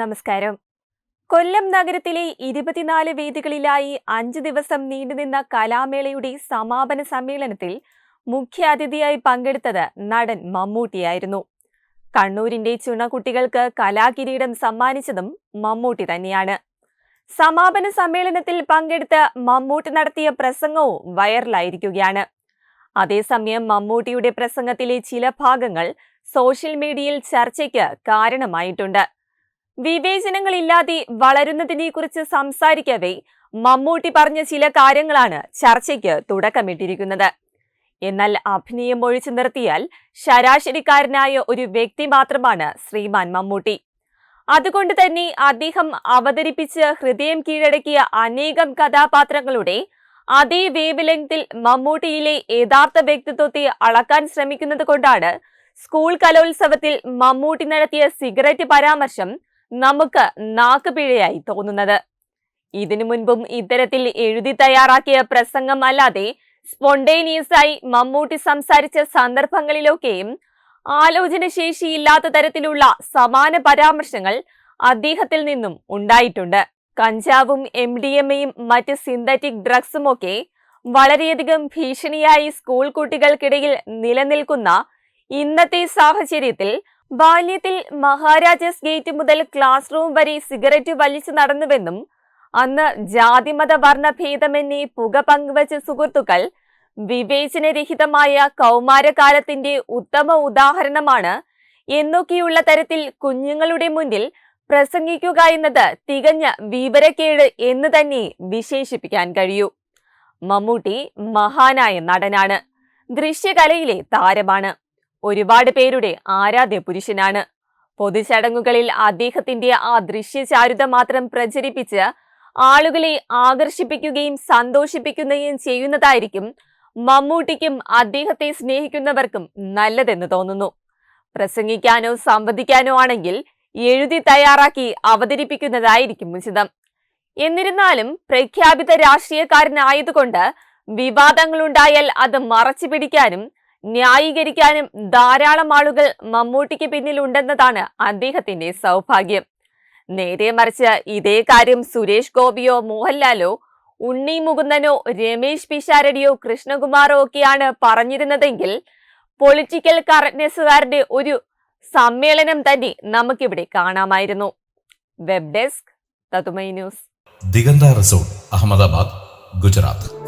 നമസ്കാരം. കൊല്ലം നഗരത്തിലെ ഇരുപത്തിനാല് വേദികളിലായി അഞ്ച് ദിവസം നീണ്ടുനിന്ന കലാമേളയുടെ സമാപന സമ്മേളനത്തിൽ മുഖ്യാതിഥിയായി പങ്കെടുത്തത് നടൻ മമ്മൂട്ടിയായിരുന്നു. കണ്ണൂരിന്റെ ചുണക്കുട്ടികൾക്ക് കലാകിരീടം സമ്മാനിച്ചതും മമ്മൂട്ടി തന്നെയാണ്. സമാപന സമ്മേളനത്തിൽ പങ്കെടുത്ത് മമ്മൂട്ടി നടത്തിയ പ്രസംഗവും വൈറലായിരിക്കുകയാണ്. അതേസമയം മമ്മൂട്ടിയുടെ പ്രസംഗത്തിലെ ചില ഭാഗങ്ങൾ സോഷ്യൽ മീഡിയയിൽ ചർച്ചയ്ക്ക് കാരണമായിട്ടുണ്ട്. വിവേചനങ്ങളില്ലാതെ വളരുന്നതിനെക്കുറിച്ച് സംസാരിക്കവേ മമ്മൂട്ടി പറഞ്ഞ ചില കാര്യങ്ങളാണ് ചർച്ചയ്ക്ക് തുടക്കമിട്ടിരിക്കുന്നത്. എന്നാൽ അഭിനയം ഒഴിച്ചു നിർത്തിയാൽ ശരാശരിക്കാരനായ ഒരു വ്യക്തി മാത്രമാണ് ശ്രീമാൻ മമ്മൂട്ടി. അതുകൊണ്ട് തന്നെ അദ്ദേഹം അവതരിപ്പിച്ച് ഹൃദയം കീഴടക്കിയ അനേകം കഥാപാത്രങ്ങളുടെ അതേ വേവ് മമ്മൂട്ടിയിലെ യഥാർത്ഥ വ്യക്തിത്വത്തെ അളക്കാൻ ശ്രമിക്കുന്നത് കൊണ്ടാണ് സ്കൂൾ കലോത്സവത്തിൽ മമ്മൂട്ടി നടത്തിയ സിഗരറ്റ് പരാമർശം നമുക്ക് നാക്കുപിഴയായി തോന്നുന്നത്. ഇതിനു മുൻപും ഇത്തരത്തിൽ എഴുതി തയ്യാറാക്കിയ പ്രസംഗം അല്ലാതെ സ്പോണ്ടേനിയസ് ആയി മമ്മൂട്ടി സംസാരിച്ച സന്ദർഭങ്ങളിലൊക്കെയും ആലോചന ശേഷിയില്ലാത്ത തരത്തിലുള്ള സമാന പരാമർശങ്ങൾ അദ്ദേഹത്തിൽ നിന്നും ഉണ്ടായിട്ടുണ്ട്. കഞ്ചാവും എം ഡി എം എയും മറ്റ് സിന്തറ്റിക് ഡ്രഗ്സും ഒക്കെ വളരെയധികം ഭീഷണിയായി സ്കൂൾ കുട്ടികൾക്കിടയിൽ നിലനിൽക്കുന്ന ഇന്നത്തെ സാഹചര്യത്തിൽ ബാല്യത്തിൽ മഹാരാജാസ് ഗേറ്റ് മുതൽ ക്ലാസ് റൂം വരെ സിഗരറ്റ് വലിച്ചു നടന്നുവെന്നും അന്ന് ജാതിമത വർണഭേദമെന്നീ പുക പങ്കുവച്ച സുഹൃത്തുക്കൾ വിവേചനരഹിതമായ കൗമാരകാലത്തിന്റെ ഉത്തമ ഉദാഹരണമാണ് എന്നൊക്കെയുള്ള തരത്തിൽ കുഞ്ഞുങ്ങളുടെ മുന്നിൽ പ്രസംഗിക്കുക എന്നത് തികഞ്ഞ വിവരക്കേട് എന്ന് തന്നെ വിശേഷിപ്പിക്കാൻ കഴിയൂ. മമ്മൂട്ടി മഹാനായ നടനാണ്. ദൃശ്യകലയിലെ താരമാണ്. ഒരുപാട് പേരുടെ ആരാധ്യ പുരുഷനാണ്. പൊതുചടങ്ങുകളിൽ അദ്ദേഹത്തിന്റെ ആ ദൃശ്യചാരുത മാത്രം പ്രചരിപ്പിച്ച് ആളുകളെ ആകർഷിപ്പിക്കുകയും സന്തോഷിപ്പിക്കുകയും ചെയ്യുന്നതായിരിക്കും മമ്മൂട്ടിക്കും അദ്ദേഹത്തെ സ്നേഹിക്കുന്നവർക്കും നല്ലതെന്ന് തോന്നുന്നു. പ്രസംഗിക്കാനോ സംവദിക്കാനോ ആണെങ്കിൽ എഴുതി തയ്യാറാക്കി അവതരിപ്പിക്കുന്നതായിരിക്കും ഉചിതം. എന്നിരുന്നാലും പ്രഖ്യാപിത രാഷ്ട്രീയക്കാരനായതുകൊണ്ട് വിവാദങ്ങളുണ്ടായാൽ അത് മറച്ചു പിടിക്കാനും ന്യായീകരിക്കാനും ധാരാളം ആളുകൾ മമ്മൂട്ടിക്ക് പിന്നിലുണ്ടെന്നതാണ് അദ്ദേഹത്തിന്റെ സൗഭാഗ്യം. നേരെ മറിച്ച് ഇതേ കാര്യം സുരേഷ് ഗോപിയോ മോഹൻലാലോ ഉണ്ണി മുകുന്ദനോ രമേശ് പിഷാരടിയോ കൃഷ്ണകുമാറോ ഒക്കെയാണ് പറഞ്ഞിരുന്നതെങ്കിൽ പൊളിറ്റിക്കൽ കറക്റ്റ്നെസ്സുകാരുടെ ഒരു സമ്മേളനം തന്നെ നമുക്കിവിടെ കാണാമായിരുന്നു. വെബ് ഡെസ്ക് തതുമൈ ന്യൂസ്. ദിഗന്ത റിസോർട്ട് അഹമ്മദാബാദ് ഗുജറാത്ത്.